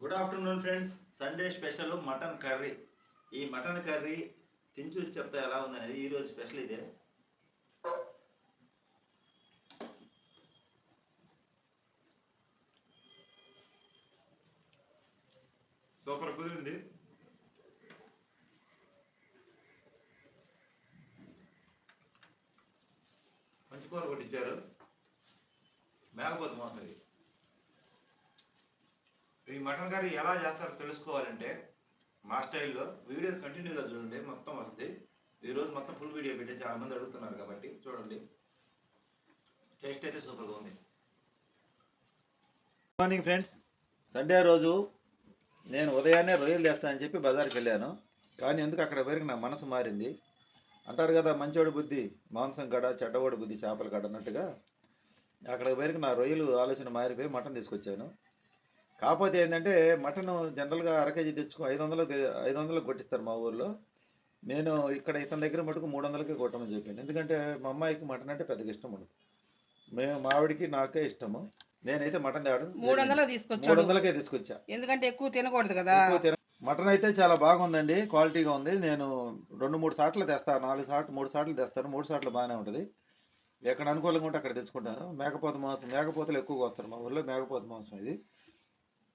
Good afternoon friends Sunday special mutton curry ఈ mutton curry తిని చూసి చెప్తా ఎలా ఉందనేది ఈరోజు స్పెషల్ ఇదే. సూపర్ కుదిరింది. మంచి కూర కొట్టించారు. మేకపోతే మాసం ఈ మటన్ కర్రీ ఎలా చేస్తారో తెలుసుకోవాలంటే మా స్టైల్లో వీడియో కంటిన్యూగా చూడండి మొత్తం వస్తుంది. ఈరోజు మొత్తం ఫుల్ వీడియో పెట్టి చాలా మంది అడుగుతున్నారు కాబట్టి చూడండి. టేస్ట్ అయితే సూపర్గా ఉంది. గుడ్ మార్నింగ్ ఫ్రెండ్స్ సండే రోజు నేను ఉదయాన్నే రొయ్యలు చేస్తానని చెప్పి బజార్కి వెళ్ళాను. కానీ ఎందుకు అక్కడ వరకు నా మనసు మారింది? అంటారు కదా మంచోడి బుద్ధి మాంసం కడ చెడ్డవాడి బుద్ధి చేపలు కడ అన్నట్టుగా. అక్కడ వరకు నా రొయ్యలు ఆలోచన మారిపోయి మటన్ తీసుకొచ్చాను. కాకపోతే ఏంటంటే మటన్ జనరల్గా అర కేజీ తెచ్చుకో ఐదు వందలకు ఐదు వందలకు కొట్టిస్తారు మా ఊర్లో. నేను ఇక్కడ ఇతని దగ్గర మటుకు మూడు వందలకే కొట్టమని చెప్పాను. ఎందుకంటే మా అమ్మాయికి మటన్ అంటే పెద్దగా ఇష్టం ఉండదు. మేము మావిడికి నాకే ఇష్టము. నేనైతే మటన్ తేవడం మూడు వందలు మూడు తీసుకొచ్చాడు. వందలకే తీసుకొచ్చా. ఎందుకంటే ఎక్కువ తినకూడదు కదా. మటన్ అయితే చాలా బాగుందండి క్వాలిటీగా ఉంది. నేను రెండు మూడు సార్లు తెస్తాను నాలుగు సార్లు మూడు సార్లు తెస్తాను. మూడు సార్లు బాగానే ఉంటుంది. ఎక్కడ అనుకూలంగా ఉంటే అక్కడ తెచ్చుకుంటాను. మేకపోత మాంసం మేకపోతలు ఎక్కువగా వస్తారు మా ఊళ్ళో మేకపోత మాంసం ఇది.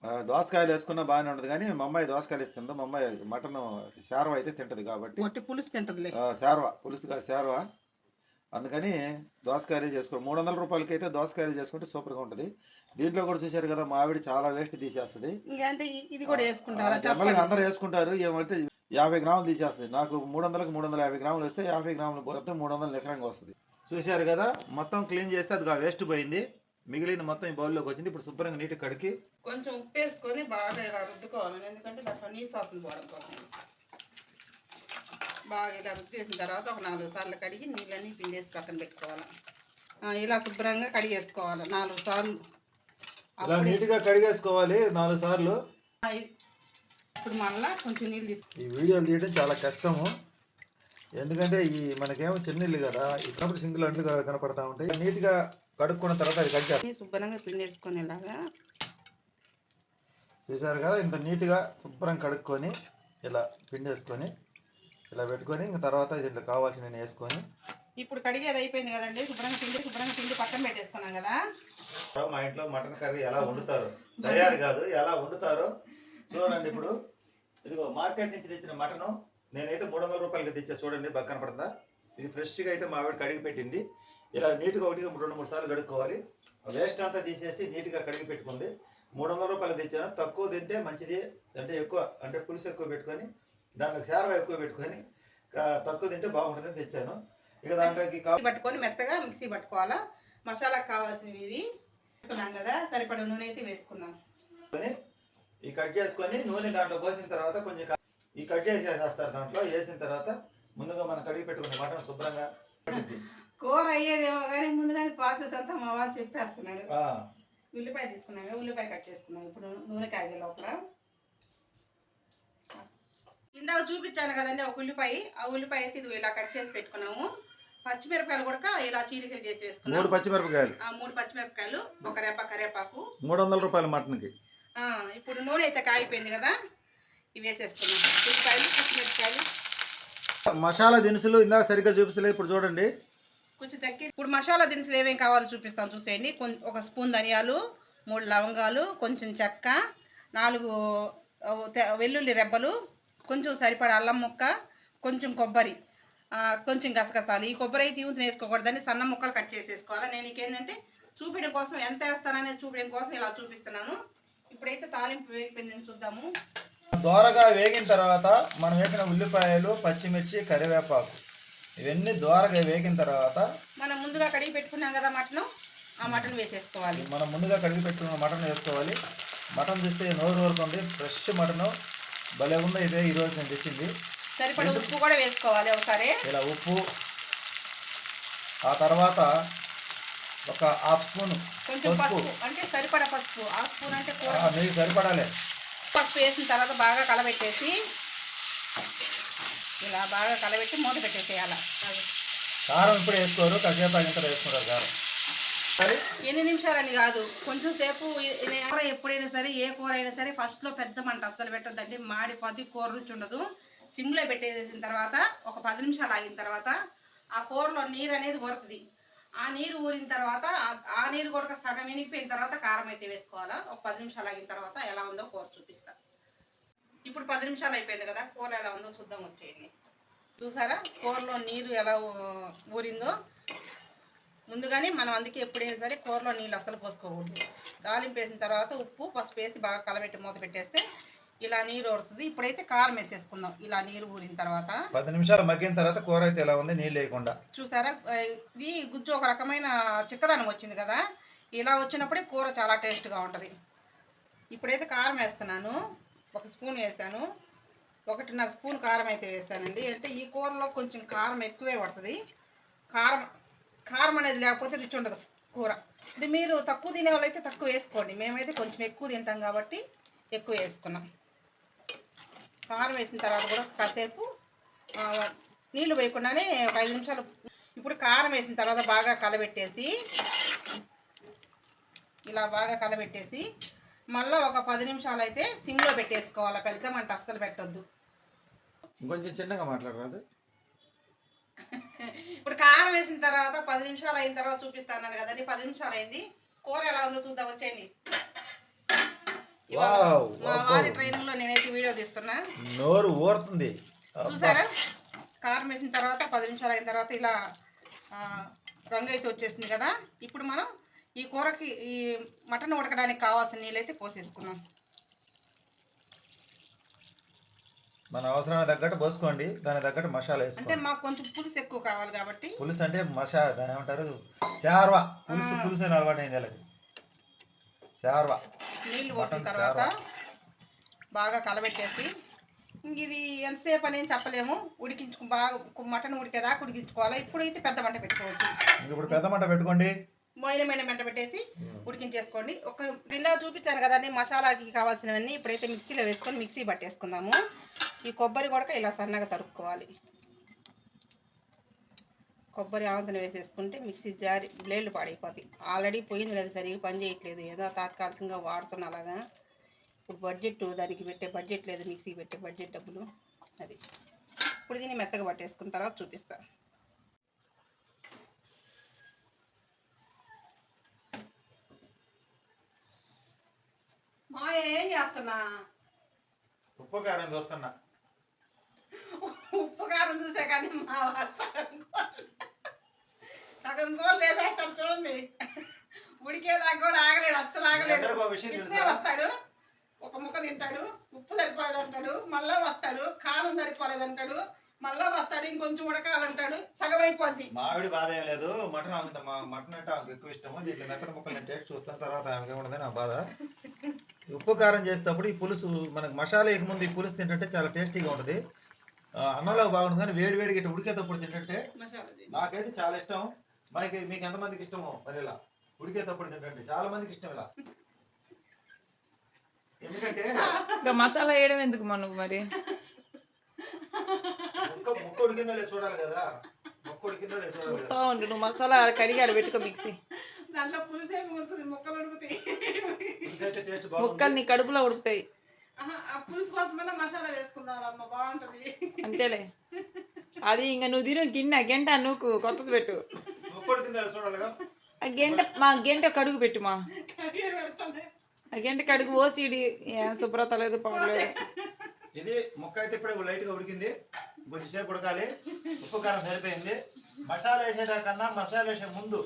దోసకాయలు వేసుకున్నా బాగానే ఉంటుంది కానీ మా అమ్మాయి దోసకాయలు ఇస్తుంది మా అమ్మాయి మటన్ శారవ అయితే తింటది కాబట్టి. పులుసు తింటదిలే. ఆ, శారవ. పులుసుగా శారవ. అందుకని దోసకాయలు చేసుకో. మూడు వందల రూపాయలకి అయితే దోసకాయలు చేసుకుంటే సూపర్గా ఉంటుంది. దీంట్లో కూడా చూశారు కదా మా ఆవిడ చాలా వేస్ట్ తీసేస్తుంది. ఇది కూడా వేసుకుంటారా? అందరూ వేసుకుంటారు. ఏమంటే యాభై గ్రాములు తీసేస్తుంది. నాకు మూడు వందలకు మూడు వందల యాభై గ్రాములు వస్తే యాభై గ్రాములు పోతే మూడు వందల ఎకరంగా వస్తుంది. చూశారు కదా మొత్తం క్లీన్ చేస్తే అది వేస్ట్ పోయింది. మిగిలిన మొత్తం ఈ బౌల్లోకి వచ్చింది. ఇప్పుడు శుభ్రంగా నీటి కడిగి కొంచెం ఉప్పు వేసుకొని బాగా ఇలా రుద్దుకోవాలి. ఎందుకంటే దాంట్లో నీసు వాసన పోవడం కోసం. బాగా ఇలా రుద్దేసిన తర్వాత ఒక నాలుగు సార్లు కడిగి నీళ్ళని పిండేసి పక్కన పెట్టుకోవాలి. ఇలా శుభ్రంగా కడిగేసుకోవాలి. నాలుగు సార్లు. ఇలా నీట్గా కడిగేసుకోవాలి నాలుగు సార్లు. ఇప్పుడు మళ్ళా కొంచెం నీళ్ళు తీసు ఈ వీడియోలు తీయడం చాలా కష్టము. ఎందుకంటే ఈ మనకేమో చిన్నీళ్ళు కదా. ఇప్పుడప్పుడు సింగిల్ అంట్లు కనపడతా ఉంటాయి. నీట్గా కడుక్కున్న తర్వాత అది కడిచేస్తాం శుభ్రంగా పిండేసుకునేలాగా చూసారు కదా ఇంత నీట్గా శుభ్రం కడుక్కొని ఇలా పిండేసుకొని ఇలా పెట్టుకొని ఇంక తర్వాత దీంట్లో కావాల్సిన వేసుకొని. ఇప్పుడు కడిగేది అయిపోయింది కదండి శుభ్రంగా పిండి శుభ్రంగా పిండి పక్కన పెట్టేసుకున్నాం కదా. మా ఇంట్లో మటన్ కర్రీ ఎలా వండుతారు తయారు కాదు ఎలా వండుతారో చూడండి ఇప్పుడు. ఇదిగో మార్కెట్ నుంచి తెచ్చిన మటను నేనైతే మూడు వందల రూపాయలకి తెచ్చా చూడండి బాగా కనపడుతుందా? ఇది ఫ్రెష్గా అయితే మా ఆవిడ కడిగి పెట్టింది. ఇలా నీట్గా ఒకటిగా రెండు మూడు సార్లు కడుక్కోవాలి. వేస్ట్ అంతా తీసేసి నీట్గా కడిగి పెట్టుకుంది. మూడు వందల రూపాయలు తెచ్చాను. తక్కువ తింటే మంచిది. అంటే ఎక్కువ అంటే పులుసు ఎక్కువ పెట్టుకొని దాంట్లో శారవ ఎక్కువ పెట్టుకొని తక్కువ తింటే బాగుంటుందని తెచ్చాను. ఇక దాంట్లోకి పట్టుకొని మెత్తగా మిక్సీ పట్టుకోవాలా? మసాలాకు కావాల్సినవి ఇవి పెట్టుకున్నాం కదా సరిపడ నూనె అయితే వేసుకుందాం. ఈ కట్ చేసుకొని నూనె దాంట్లో పోసిన తర్వాత కొంచెం ఈ కట్ చేసి వేసేస్తారు దాంట్లో. వేసిన తర్వాత ముందుగా మనం కడిగి పెట్టుకున్న మటన్ శుభ్రంగా. కూర అయ్యేదేమో కానీ ముందుగానే ప్రాసెస్ అంతా మా వాళ్ళు చెప్పేస్తున్నాడు. ఉల్లిపాయ తీసుకున్నాం కదా ఉల్లిపాయ కట్ చేసుకున్నాం. ఇప్పుడు నూనె కాగే లోపల. ఇందాక చూపించాను కదండి ఒక ఉల్లిపాయ. ఆ ఉల్లిపాయ అయితే ఇది ఇలా కట్ చేసి పెట్టుకున్నాము. పచ్చిమిరపకాయలు కూడా ఇలా చీలికలు చేసి మూడు వేసుకున్నాం పచ్చిమిరపకాయలు. ఆ మూడు పచ్చిమిరపకాయలు. ఒక రేప కరేపాకు మూడు వందల రూపాయల మటన్కి. ఇప్పుడు నూనె అయితే కాగిపోయింది కదా. ఇవి వేసేసుకున్నాం. ఉల్లిపాయలు పచ్చిమిరపకాయలు. మసాలా దినుసులు ఇందాక సరిగ్గా చూపించలే. ఇప్పుడు చూడండి. కొంచెం తగ్గి ఇప్పుడు మసాలా దినుసులు ఏమేమి కావాలో చూపిస్తాను చూసేయండి. ఒక స్పూన్ ధనియాలు మూడు లవంగాలు కొంచెం చెక్క నాలుగు వెల్లుల్లి రెబ్బలు కొంచెం సరిపడా అల్లం ముక్క కొంచెం కొబ్బరి. కొంచెం గసగసాలు. ఈ కొబ్బరి అయితే ఈవుతుని వేసుకోకూడదని సన్న ముక్కలు కట్ చేసేసుకోవాలి. నేను ఇంకేంటంటే చూపించడం కోసం ఎంత వేస్తాననేది చూపించడం కోసం ఇలా చూపిస్తున్నాను. ఇప్పుడైతే తాలింపు వేగిపోయిందని చూద్దాము. దోరగా వేగిన తర్వాత మనం వేసిన ఉల్లిపాయలు పచ్చిమిర్చి కరివేపాకు. ఇవన్నీ దోరగా వేగిన తర్వాత మనం ముందుగా కడిగి పెట్టుకున్నాం కదా మటన్ ఆ మటన్ వేసేసుకోవాలి. మనం ముందుగా కడిగి పెట్టుకున్న మటన్ వేసుకోవాలి. మటన్ చూస్తే నోరు ఊరుకుంది ఫ్రెష్ మటన్. భలే ఉంది ఇదే ఈరోజు నేను తెచ్చింది. సరిపడా ఉప్పు కూడా వేసుకోవాలి ఒకసారి. ఇలా ఉప్పు. ఆ తర్వాత ఒక హాఫ్ స్పూన్ కొంచెం పసుపు. అంటే సరిపడా పసుపు. ఆ స్పూన్ అంటే కూర. మీకు సరిపడాలి. పసుపు వేసిన తర్వాత బాగా కలబెట్టేసి ఇలా బాగా కలబెట్టి మూత పెట్టేసేయాలి. కారం ఇప్పుడు వేసుకోరు కాసేపు అయిన తర్వాత వేసుకుంటారు కారం. ఎన్ని నిమిషాలని కాదు. కొంచెం సేపు కూర ఎప్పుడైనా సరే ఏ కూర అయినా సరే ఫస్ట్లో పెద్ద మంట అస్సలు పెట్టొద్దండి. మాడిపోద్ది కూర రుచి ఉండదు. సిమ్లో పెట్టేసిన తర్వాత ఒక పది నిమిషాలు ఆగిన తర్వాత ఆ కూరలో నీరు అనేది ఉరుకుతుంది ఆ నీరు ఊరిన తర్వాత ఆ- నీరు కూడా సగం ఇనిగిపోయిన తర్వాత కారం అయితే వేసుకోవాలా. ఒక పది నిమిషాలు ఆగిన తర్వాత ఎలా ఉందో కూర చూపిస్తా. ఇప్పుడు పది నిమిషాలు అయిపోయింది కదా కూర ఎలా ఉందో చూద్దాం వచ్చేయండి. చూసారా? కూరలో నీరు ఎలా ఊరిందో? ముందుగానే మనం అందుకే ఎప్పుడైనా సరే కూరలో నీళ్ళు అస్సలు పోసుకోకూడదు. తాలింపు వేసిన తర్వాత ఉప్పు పసుపు వేసి బాగా కలబెట్టి మూత పెట్టేస్తే ఇలా నీరు ఊరుతుంది. ఇప్పుడైతే కారం వేసేసుకుందాం. ఇలా నీరు ఊరిన తర్వాత. పది నిమిషాలు మగ్గిన తర్వాత కూర అయితే ఎలా ఉంది? నీళ్ళు లేకుండా. చూసారా? ఇది గుజ్జు ఒక రకమైన చిక్కదనం వచ్చింది కదా. ఇలా వచ్చినప్పుడే కూర చాలా టేస్ట్గా ఉంటుంది. ఇప్పుడైతే కారం వేస్తున్నాను. ఒక స్పూన్ వేసాను. ఒకటిన్నర స్పూన్ కారం అయితే వేసానండి. అంటే ఈ కూరలో కొంచెం కారం ఎక్కువే పడుతుంది. కారం కారం అనేది లేకపోతే రుచి ఉండదు కూర. అంటే మీరు తక్కువ తినే వాళ్ళైతే తక్కువ వేసుకోండి. మేమైతే కొంచెం ఎక్కువ తింటాం కాబట్టి ఎక్కువ వేసుకున్నాం. కారం వేసిన తర్వాత కూడా కాసేపు నీళ్ళు వేయకుండానే ఒక ఐదు నిమిషాలు ఇప్పుడు కారం వేసిన తర్వాత బాగా కలబెట్టేసి ఇలా బాగా కలబెట్టేసి మళ్ళీ ఒక పది నిమిషాలు అయితే సిమ్లో పెట్టేసుకోవాలి. పెద్ద మంట అస్సలు పెట్టొద్దు. ఇంకొంచెం చిన్నగా మాట్లాడరాదు. ఇప్పుడు కారం వేసిన తర్వాత పది నిమిషాలు అయిన తర్వాత చూపిస్తాను కదండి. పది నిమిషాలు అయింది కూర ఎలా ఉందో చూద్దాం వచ్చేయండి. మా. వారి ట్రైనింగ్లో నేనైతే వీడియో తీస్తున్నా. నోరు ఊరుతుంది. చూసారా? కారం వేసిన తర్వాత పది నిమిషాలు అయిన తర్వాత ఇలా రంగు అయితే వచ్చేసింది కదా. ఇప్పుడు మనం ఈ కూరకి ఈ మటన్ ఉడకడానికి కావాల్సిన నీళ్ళైతే పోసేసుకుందాం. మన అవసరానికి తగ్గట్టు పోసుకోండి. దానికి తగ్గట్టు మసాలా అంటే వేసుకోండి మాకు కొంచెం పులుసు ఎక్కువ కావాలి కాబట్టి. పులుసు అంటే మసా దాని ఏమంటారు? చార్వా పులుసు. పులుసు అని అలవాటు అయింది వీళ్ళకి. చార్వా నీళ్ళు పోసిన తర్వాత. బాగా కలబెట్టేసి ఇంక ఇది ఎంతసేపు అని ఏం చెప్పలేము. ఉడికించుకు బాగా మటన్ ఉడికేదాకా ఉడికించుకోవాలి. ఇప్పుడైతే పెద్ద మంట పెట్టుకోవచ్చు ఇంక ఇప్పుడు పెద్ద మంట పెట్టుకోండి. మొయిలమైన మంట పెట్టేసి ఉడికించేసుకోండి. ఒక క్రింద చూపించాను కదండి మసాలాకి కావాల్సినవన్నీ. ఇప్పుడైతే మిక్సీలో వేసుకొని మిక్సీ పట్టేసుకుందాము. ఈ కొబ్బరి కూడా ఇలా సన్నగా తరుక్కోవాలి. కొబ్బరి ఆవంతన వేసేసుకుంటే మిక్సీ జారి బ్లేడ్లు పాడైపోతాయి. ఆల్రెడీ పోయింది అది సరిగ్గా పని చేయట్లేదు. ఏదో తాత్కాలికంగా వాడుతున్నా అలాగా. ఇప్పుడు బడ్జెట్ దానికి పెట్టే బడ్జెట్ లేదు మిక్సీ పెట్టే బడ్జెట్ డబ్బులు. అది. ఇప్పుడు దీన్ని మెత్తగా పట్టేసుకున్న తర్వాత చూపిస్తాను మా ఏం చేస్తున్నా? ఉప్పు కారం చూస్తున్నా. ఉప్పు కారం చూసే కానీ మా వాడు సగం కోళ్ళు సగం కోళ్ళు లేపేస్తాడు చూడండి. ఉడికేదాకా కూడా ఆగలేడు అస్సలు ఆగలేడు. ఇట్లే? వస్తాడు ఒక ముక్క తింటాడు ఉప్పు సరిపోలేదు అంటాడు మళ్ళా వస్తాడు కారం సరిపోలేదు అంటాడు మళ్ళా వస్తాడు ఇంకొంచెం ఉడకాలంటాడు సగం అయిపోద్ది మావిడి బాధ ఏం లేదు మటన్ మటన్ అంటే ఆమెకు ఎక్కువ ఇష్టము దీంట్లో మెత్తన ముక్కలు నేను టేస్ట్ చూస్తాను తర్వాత ఆమెకి ఏముండదు నా బాధ. ఉప్పు కారం చేసేటప్పుడు ఈ పులుసు మనకు మసాలా వేయక ముందు ఈ పులుసు తింటుంటే చాలా టేస్టీగా ఉంటుంది. అన్నంలో బాగుంటుంది కానీ వేడి వేడికి ఇట్లా ఉడికేటప్పుడు తింటుంటే. నాకైతే చాలా ఇష్టం. మనకి మీకు ఎంతమందికి ఇష్టమో మరి ఇలా ఉడికేటప్పుడు తింటుంటే చాలా మందికి ఇష్టం ఇలా. ఎందుకంటే ఇంకా మసాలా వేయడం ఎందుకు మనకు మరి? ముక్క ముక్క ఉడికిందో లేదు చూడాలి కదా. ముక్క ఉడికిందో లేదు చూడాలి కదా. చూస్తా ఉండు నువ్వు మసాలా కడిగి ఆడ పెట్టుకో మిక్సీ. దాంట్లో పులుసు ముక్కలు ఉడుకుతాయి. ముక్కలు నీ కడుపులో ఉడుకుతాయి. పులుసు కోసమైనా మసాలా వేసుకుందాం అమ్మ బాగుంటది. అంతేలే. అది ఇంకా నువ్వు తిను గిన్నె గంట నువ్వు కొత్తది పెట్టు. ఆ గంట మా గంట కడుగు పెట్టు మా. ఆ గంట కడుగు ఓసిడి ఏం శుభ్రత లేదు పడలేదు ఇది ముక్క అయితే ఇప్పుడే లైట్గా ఉడికింది. కొంచెం సేపు ఉడకాలి. ఉప్పు కారం సరిపోయింది. మసాలా వేసేదాకన్నా మసాలా వేసే ముందు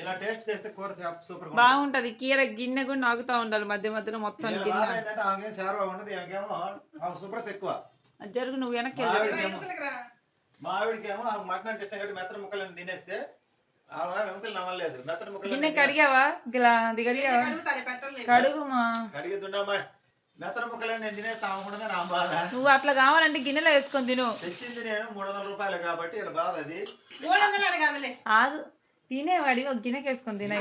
ఇలా టేస్ట్ చేస్తే కూర సూపర్. బాగుంటది. కీర గిన్నె కూడా నాగుతా ఉండాలి మధ్య మధ్యలో మొత్తం ఏంటంటే ఆమెకేం సేవ ఉండదు ఆమెకేమో ఆమె శుభ్రత ఎక్కువ. జరుగు నువ్వు వెనక్కి మా ఆవిడకేమో ఆమె మటన్ అంటే ఇష్టం కాబట్టి మెత్తన ముక్కలను తినేస్తే ఆమె ఎముకలు నమ్మలేదు. మెత్తన ముక్కలు గిన్నె కడిగావా? గిలా అది కడిగావా? కడుగుతాలే, పెట్టలేదు. కడుగు మా కడిగిద్దుండమ్మా. మెత్తన ముక్కలను నేను తినేస్తే ఆమె కూడా నా బాధ నువ్వు అట్లా కావాలంటే గిన్నెలో వేసుకొని తిను. తెచ్చింది నేను మూడు వందల రూపాయలు కాబట్టి ఇలా బాధ అది. మూడు వందలు. ఆగు. తినేవాడి ఒక గిన్నెకి వేసుకొని తిన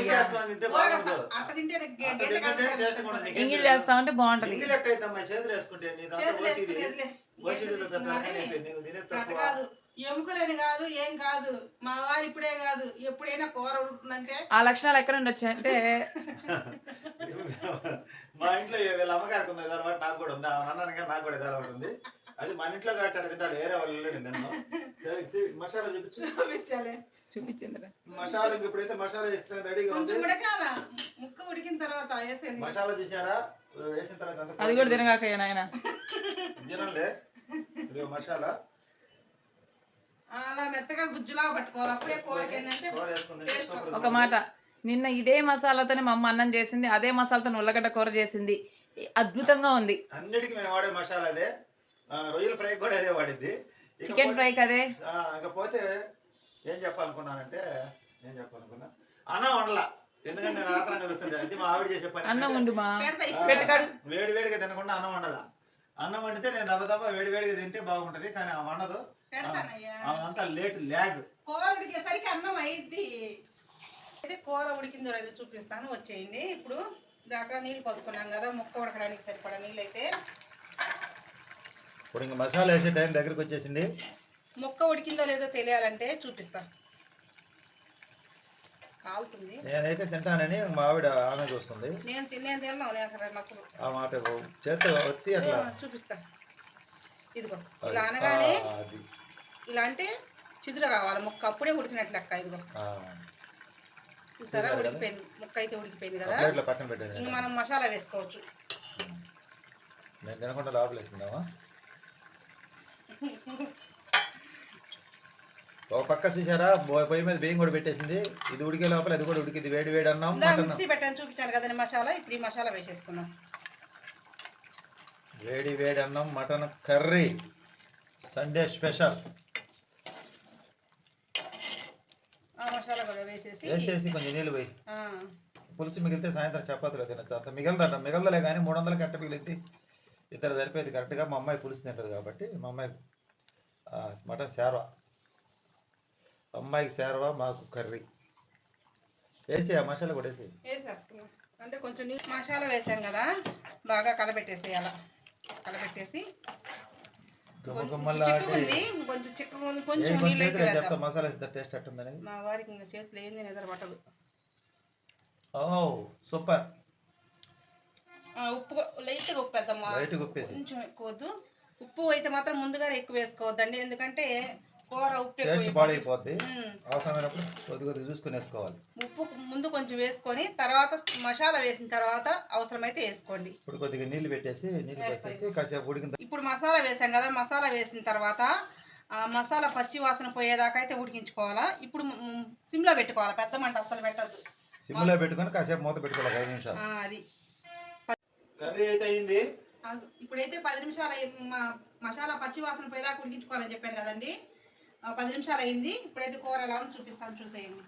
ఇంగిలి చేస్తా ఉంటే బాగుంటది. ఎముకలని కాదు ఏం కాదు. మా వారు ఇప్పుడే కాదు. ఎప్పుడైనా కూర ఉడుకుతుందంటే? ఆ లక్షణాలు ఎక్కడ ఉండొచ్చు అంటే మా ఇంట్లో వీళ్ళ అమ్మగారికి ఉంది నాకు కూడా ఉంది. ఆమె అన్నాను కానీ నాకు కూడా ఇది అలవాటు ఉంది. అది మన ఇంట్లో కట్టాడు తింటాడు వేరే వాళ్ళు మసాలా చూపించు. చూపించాలి. చూపించిందిరా. మసాలా ఇంక ఇప్పుడైతే మసాలా ఇస్తాను రెడీగా ఉంది. ముక్క ఉడికిన తర్వాత వేసేది. మసాలా చూసారా? వేసిన తర్వాత అది కూడా తినగాక నాయన. తినంలే మసాలా. అలా మెత్తగా గుజ్జులా పట్టుకోవాలి. అప్పుడే కూరకి ఏంటంటే ఒక మాట నిన్న ఇదే మసాలాతోనే మా అమ్మ అన్నం చేసింది అదే మసాలాతో ఉల్లగడ్డ కూర చేసింది. అద్భుతంగా ఉంది. అన్నిటికీ మేము వాడే మసాలా అదే. రొయ్యల ఫ్రై కూడా అదే వాడిద్ది చికెన్ ఫ్రై కదే? ఆ, ఇకపోతే ఏం చెప్పాలనుకున్నానంటే ఏం చెప్పాలనుకున్నా? అన్నం వండలా. ఎందుకంటే నేను ఆతరంగా చూస్తుంటాను ఇది మా ఆవిడ చేసే పని. అన్నం పెట్టకాడు. వేడి వేడిగా తినకుండా అన్నం వండదా అన్నం వండితే నేను దెబ్బ దెబ్బ వేడి వేడిగా తింటే బాగుంటది కానీ ఆ వండదు. అంతా లేట్ ల్యాగ్. కూర ఉడికేసరికి అన్నం అయింది అయితే కూర ఉడికిందో లేదో చూపిస్తాను వచ్చేయండి. ఇప్పుడు దాకా నీళ్ళు పోసుకున్నాం కదా ముక్క ఉడకడానికి సరిపడా నీళ్ళు అయితే ఇప్పుడు ఇంక మసాలా వేసే టైం దగ్గరికి వచ్చేసింది. ముక్క ఉడికిందో లేదో తెలియాలంటే చూపిస్తా. కాలుతుంది. నేనైతే తింటానని మా ఆవిడ ఆమె చూస్తుంది. నేను తినేది తిన్నాను ఆ మాట చేత్తో వచ్చి అట్లా. చూపిస్తా. ఇదిగో ఇలా అనగానే ఇలా అంటే చిదురు కావాలి. ముక్క అప్పుడే ఉడికినట్లు లెక్క ఇదిగో. చూసారా? ఉడికిపోయింది. ముక్క అయితే ఉడికిపోయింది కదా. అప్పుడే ఇట్లా పక్కన పెట్టేది ఇంక మనం మసాలా వేసుకోవచ్చు. నేను తినకుండా లోపల వేసుకుందామా? ఒక పక్క చూసారా? పొయ్యి మీద బియ్యం కూడా పెట్టేసింది. ఇది ఉడికే లోపల అది కూడా ఉడికింది. వేడి వేడి అన్నాం మిక్సీ పెట్టాను చూపించాను కదండి మసాలా. ఇప్పుడు ఈ మసాలా వేసేసుకున్నాం. వేడి వేడి అన్నం మటన్ కర్రీ. Sunday special. ఆ మసాలా కూడా వేసేసి వేసేసి కొంచెం నీళ్ళు పోయి. పులుసు మిగిలితే సాయంత్రం చపాతీలో తినచ్చు అంత. మిగలదట. మిగలదలే కానీ మూడు వందల కట్ట మిగిలింది ఇద్దరు సరిపోయేది కరెక్ట్గా మా అమ్మాయి పులుసు తింటది కాబట్టి మా అమ్మాయి మటన్ శారవా అమ్మాయికి శారవా మాకు కర్రీ. వేసి ఆ మసాలా కూడా వేసి అంటే కొంచెం నీళ్ళు మసాలా వేసాం కదా బాగా కలబెట్టేసి గుమ్మగుమ్మలాంటి చిక్కుకుంది కొంచెం చిక్కుకుంది కొంచెం నీళ్ళు అయితే మసాలా టేస్ట్ అట్టుందని. మా వారికి ఇంకా చేతులు ఏంది నిద్ర పట్టదు. ఓ సూపర్. ఉప్పు లైట్గా ఉప్పు వేద్దామా లైట్ ఉప్పేసి. కొంచెం ఎక్కువ వద్దు ఉప్పు అయితే మాత్రం ముందుగానే ఎక్కువ వేసుకోవద్దండి. ఎందుకంటే కూర ఉప్పు టేస్ట్. పాడైపోద్ది. అవసరమైనప్పుడు కొద్ది కొద్ది చూసుకుని వేసుకోవాలి. ఉప్పు ముందు కొంచెం వేసుకొని తర్వాత మసాలా వేసిన తర్వాత అవసరమైతే వేసుకోండి. ఇప్పుడు కొద్దిగా నీళ్ళు పెట్టేసి నీళ్ళు పోసేసి కాసేపు ఉడికిన ఇప్పుడు మసాలా వేసాం కదా మసాలా వేసిన తర్వాత ఆ మసాలా పచ్చి వాసన పోయేదాకా అయితే ఉడికించుకోవాలా. ఇప్పుడు సిమ్లో పెట్టుకోవాలా. పెద్ద మంట అస్సలు పెట్టద్దు. సిమ్లో పెట్టుకొని కాసేపు మూత పెట్టుకోవాలి ఐదు నిమిషాలు. అది. కర్రీ అయితే అయింది. ఇప్పుడైతే పది నిమిషాలు మసాలా పచ్చి వాసన పోయేదాకా ఉడికించుకోవాలని చెప్పాను కదండి. పది నిమిషాలు అయింది. ఇప్పుడైతే కూర ఎలా ఉందో చూపిస్తాను చూసేయండి.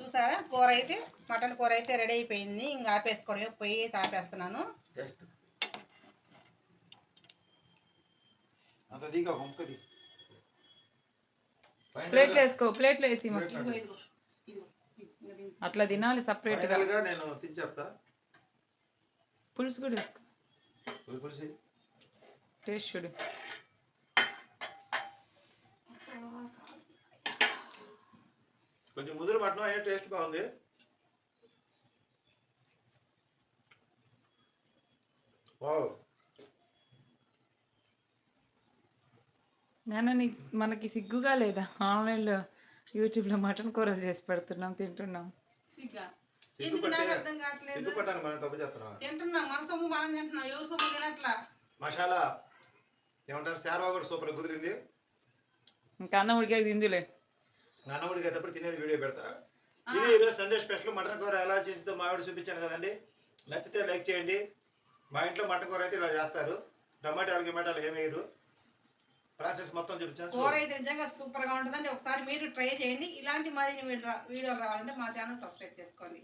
చూసారా? కూర అయితే మటన్ కూర అయితే రెడీ అయిపోయింది. ఇంకా ఆపేసుకోవడమే పొయ్యి అయితే ఆపేస్తున్నాను ప్లేట్లు వేసుకో ప్లేట్లు వేసి మా. ఇదిగో ఇదిగో ఇదిగో ఇదిగో, ఇంకా దీన్ని అట్లా తినాలి సపరేట్గా. నేను తిని చెప్తా. పులుసు కూడా పులుసు టేస్ట్ చూడు. కొంచెం ముదురు మటన్ అయినా టేస్ట్ బాగుంది. నాన్న నీకు మనకి సిగ్గుగా లేదా? ఆన్లైన్లో యూట్యూబ్లో మటన్ కూరలు చేసి పెడుతున్నాం తింటున్నాం. సిగ్గా? సిగ్గు ఎందుకు పట్టే నాకు అర్థం కావట్లేదు? మనం తప్పు చేస్తున్నాం తింటున్నాం మన సొమ్ము మనం తింటున్నాం ఎవరు సొమ్ము తినట్లా? మసాలా ఏమంటారు శారవా కూడా సూపర్ కుదిరింది. ఇంకా అన్నం ఉడికే తిందులే. నాన్నవుడికి అయితే తినేది వీడియో పెడతా. ఇది ఈరోజు సండే స్పెషల్ మటన్ కూర ఎలా చేసిందో మా ఆవిడ చూపించాను కదండి. నచ్చితే లైక్ చేయండి. మా ఇంట్లో మటన్ కూర అయితే ఇలా చేస్తారు. టమాటాలు గిమాటాలు ఏమి వేయరు. ప్రాసెస్ మొత్తం చూపించాను కూర అయితే నిజంగా సూపర్గా ఉంటుందండి. ఒకసారి మీరు ట్రై చేయండి. ఇలాంటి మరిన్ని వీడియో- వీడియోలు రావాలంటే మా ఛానల్ సబ్స్క్రైబ్ చేసుకోండి.